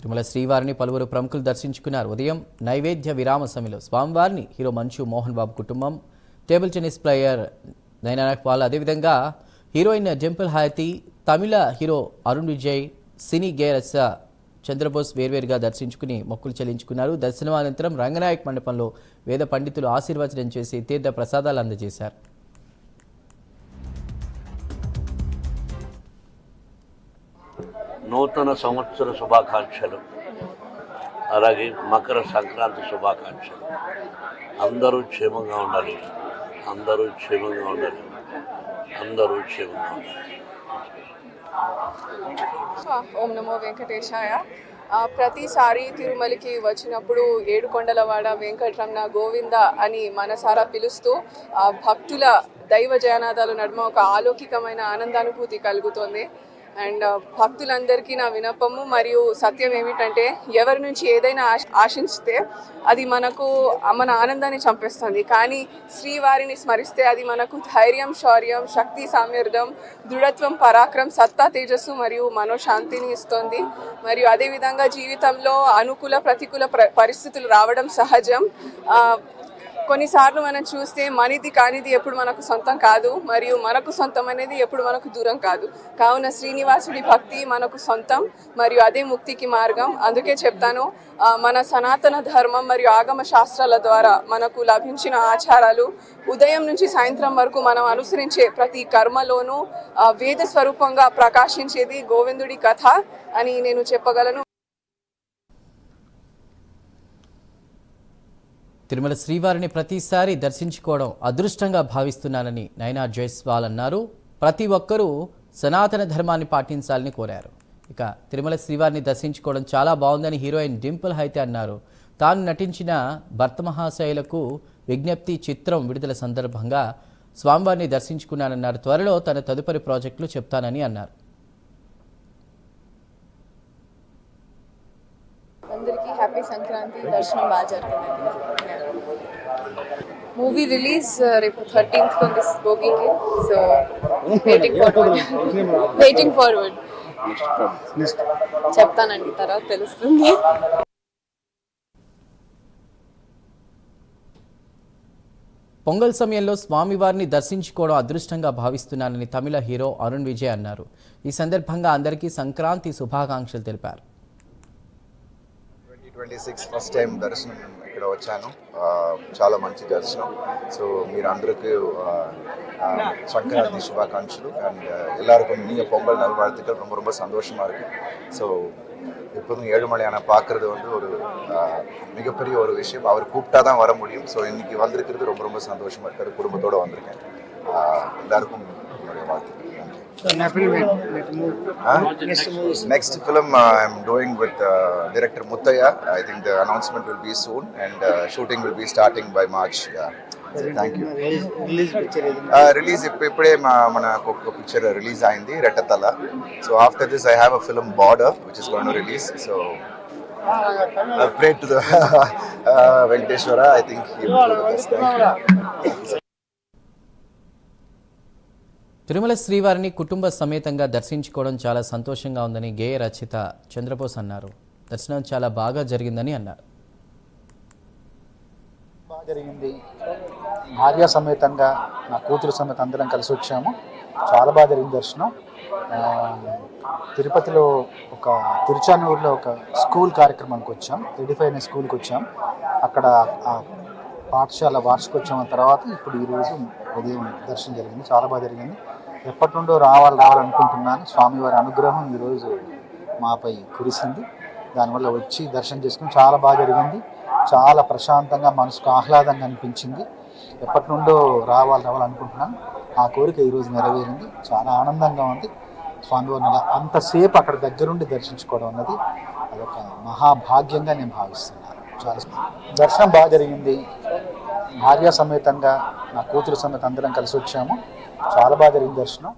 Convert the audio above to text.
తిరుమల శ్రీవారిని పలువురు ప్రముఖులు దర్శించుకున్నారు. ఉదయం నైవేద్య విరామ సమయంలో స్వామివారిని హీరో మంచు మోహన్ బాబు కుటుంబం టేబుల్ టెన్నిస్ ప్లేయర్ నైనాక్ పాల్ అదేవిధంగా హీరోయిన్ జంపుల్ హాయతి తమిళ హీరో అరుణ్ విజయ్ సినీ గేరస చంద్రబోస్ వేర్వేరుగా దర్శించుకుని మొక్కులు చెల్లించుకున్నారు. దర్శనం అనంతరం రంగనాయక్ మండపంలో వేద పండితులు ఆశీర్వచనం చేసి తీర్థ ప్రసాదాలు అందజేశారు. నూతన సంవత్సర శుభాకాంక్షలు. అలాగే మకర సంక్రాంతి శుభాకాంక్షలు. అందరూ క్షేమంగా ఉండాలి. అందరూ క్షేమంగా ఉండాలి. అందరూ క్షేమంగా ఉండాలి. ఓం నమో వెంకటేశాయ. ప్రతిసారి తిరుమలకి వచ్చినప్పుడు ఏడుకొండలవాడ వెంకటరమణ గోవింద అని మనసారా పిలుస్తూ ఆ, భక్తుల దైవ జయనాదాలు నడుమ ఒక ఆలౌకికమైన ఆనందానుభూతి కలుగుతోంది. అండ్ భక్తులందరికీ నా వినపము మరియు సత్యం ఏమిటంటే ఎవరి నుంచి ఏదైనా ఆశ ఆశించితే అది మనకు మన ఆనందాన్ని చంపేస్తుంది. కానీ శ్రీవారిని స్మరిస్తే అది మనకు ధైర్యం శౌర్యం శక్తి సామర్థ్యం దృఢత్వం పరాక్రం సత్తా తేజస్సు మరియు మనోశాంతిని ఇస్తుంది. మరియు అదేవిధంగా జీవితంలో అనుకూల ప్రతికూల ప్ర- పరిస్థితులు రావడం సహజం. కొన్నిసార్లు మనం చూస్తే మనది కానిది ఎప్పుడు మనకు సొంతం కాదు మరియు మనకు సొంతం అనేది ఎప్పుడు మనకు దూరం కాదు. కావున శ్రీనివాసుడి భక్తి మనకు సొంతం మరియు అదే ముక్తికి మార్గం. అందుకే చెప్తాను మన సనాతన ధర్మం మరియు ఆగమ శాస్త్రాల ద్వారా మనకు లభించిన ఆచారాలు ఉదయం నుంచి సాయంత్రం వరకు మనం అనుసరించే ప్రతి కర్మలోనూ వేద స్వరూపంగా ప్రకాశించేది గోవిందుడి కథ అని నేను చెప్పగలను. తిరుమల శ్రీవారిని ప్రతిసారి దర్శించుకోవడం అదృష్టంగా భావిస్తున్నానని నైనా జైస్వాల్ అన్నారు. ప్రతి ఒక్కరూ సనాతన ధర్మాన్ని పాటించాలని కోరారు. ఇక తిరుమల శ్రీవారిని దర్శించుకోవడం చాలా బాగుందని హీరోయిన్ డింపుల్ అయితే అన్నారు. తాను నటించిన భర్త మహాశయులకు విజ్ఞప్తి చిత్రం విడుదల సందర్భంగా స్వామివారిని దర్శించుకున్నానన్నారు. త్వరలో తన తదుపరి ప్రాజెక్టులు చెప్తానని అన్నారు. అందరికీ సంక్రాంతి దర్శనం బాగా జరుగుతుంది. మూవీ రిలీజ్ uh, రేపు థర్టీన్త్ ఉంది భోగికి. So waiting forward waiting forward చెప్తానండి తర్వాత తెలుస్తుంది. పొంగల్ సమయంలో స్వామివారిని దర్శించుకోవడం అదృష్టంగా భావిస్తున్నానని తమిళ హీరో అరుణ్ విజయ్ అన్నారు. ఈ సందర్భంగా అందరికీ సంక్రాంతి శుభాకాంక్షలు తెలిపారు. twenty twenty six first time దర్శనం ఇక్కడ వచ్చాను ఆ, చాలా మంచి దర్శనం సో మీరు అందరికీ ఆ, ఆ, సంక్రాంతి శుభాకాంక్షలు అండ్ எல்லாருக்கும் இனிய பொங்கல் நல்வாழ்த்துக்கள் ரொம்ப ரொம்ப சந்தோஷமா இருக்கு ஸோ எப்போதும் ஏழுமலையான பார்க்கறது வந்து ஒரு ஆ, மிகப்பெரிய ஒரு விஷயம் அவர் கூப்பிட்டா தான் வர முடியும் ஸோ இன்னைக்கு வந்திருக்கிறது ரொம்ப ரொம்ப சந்தோஷமா இருக்காரு குடும்பத்தோட வந்திருக்கேன் ஆ, எல்லாருக்கும் director Muttaya. I think the announcement will be soon and uh, shooting will be starting by March. Yeah. So, thank you. Uh, release ఇప్పు- ఇప్పుడే మా మన ఒక పిక్చర్ రిలీజ్ అయింది రెట్టతల so after this I have a film Border which is gone release so pray to the Venkateswara I think Tirumala శ్రీవారిని కుటుంబ సమేతంగా దర్శించుకోవడం చాలా సంతోషంగా ఉందని గేయ రచయిత చంద్రబోస్ అన్నారు. దర్శనం చాలా బాగా జరిగిందని అన్నారు. బాగా జరిగింది. భార్య సమేతంగా నా కూతురు సమేత అందరం కలిసి వచ్చాము. చాలా బాగా జరిగింది దర్శనం. తిరుపతిలో ఒక తిరుచానూరులో ఒక స్కూల్ కార్యక్రమానికి వచ్చాం. ఎడిఫై అనే స్కూల్కి వచ్చాం. అక్కడ పాఠశాల వార్షికోత్సవం తర్వాత ఇప్పుడు ఈరోజు ఉదయం దర్శనం జరిగింది. చాలా బాగా జరిగింది. ఎప్పటి నుండో రావాలి రావాలనుకుంటున్నాను. స్వామివారి అనుగ్రహం ఈరోజు మాపై కురిసింది. దానివల్ల వచ్చి దర్శనం చేసుకుని చాలా బాగా జరిగింది. చాలా ప్రశాంతంగా మనసుకు ఆహ్లాదంగా అనిపించింది. ఎప్పటి నుండో రావాలి రావాలనుకుంటున్నాను. ఆ కోరిక ఈరోజు నెరవేరింది. చాలా ఆనందంగా ఉంది. స్వామివారిని అలా అంతసేపు అక్కడ దగ్గరుండి దర్శించుకోవడం అన్నది అదొక మహాభాగ్యంగా నేను భావిస్తున్నాను. చాలా దర్శనం బాగా జరిగింది. భార్య సమేతంగా నా కూతురు సమేత అందరం కలిసి వచ్చాము. చాలా బాగా జరిగింది దర్శనం.